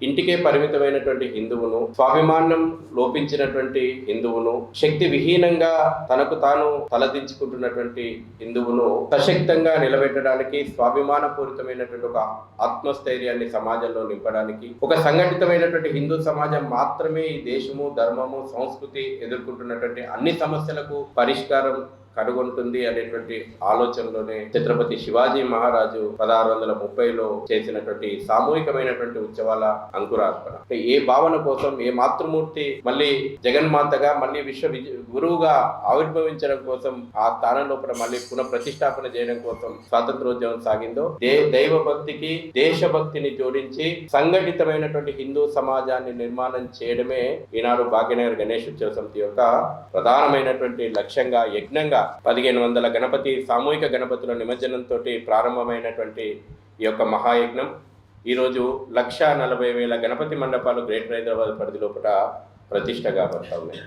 ఇంటికే పరిమితమైనటువంటి హిందువును స్వాభిమానం లోపించినటువంటి హిందువును శక్తి విహీనంగా తనకు తాను తలదించుకుంటున్నటువంటి హిందువును సశక్తంగా నిలబెట్టడానికి స్వాభిమానపూరితమైనటువంటి ఒక ఆత్మస్థైర్యాన్ని సమాజంలో నింపడానికి ఒక సంఘటితమైనటువంటి హిందూ సమాజం మాత్రమే ఈ దేశము ధర్మము సంస్కృతి ఎదుర్కొంటున్నటువంటి అన్ని సమస్యలకు పరిష్కారం కనుగొంటుంది అనేటువంటి ఆలోచనలోనే ఛత్రపతి శివాజీ మహారాజు పదహారు వందల ముప్పైలో చేసినటువంటి సామూహికమైనటువంటి ఉత్సవాల అంకురార్పణ. ఏ భావన కోసం ఏ మాతృమూర్తి మళ్ళీ జగన్మాతగా మళ్ళీ విశ్వ గురువుగా ఆవిర్భవించడం కోసం ఆ స్థానం లోపల మళ్ళీ పునః ప్రతిష్టాపన చేయడం కోసం స్వాతంత్రోద్యమం సాగిందో దే దైవ భక్తికి దేశభక్తిని జోడించి సంఘటితమైనటువంటి హిందూ సమాజాన్ని నిర్మాణం చేయడమే ఈనాడు భాగ్యనగర్ గణేష్ ఉత్సవ సమితి యొక్క ప్రధానమైనటువంటి లక్ష్యంగా యజ్ఞంగా పదిహేను వందల గణపతి సామూహిక గణపతుల నిమజ్జనంతో ప్రారంభమైనటువంటి ఈ యొక్క మహాయజ్ఞం. ఈరోజు లక్ష నలభై వేల గణపతి మండపాలు గ్రేటర్ హైదరాబాద్ పరిధి లోపల ప్రతిష్టగా పడతా ఉన్నాయి.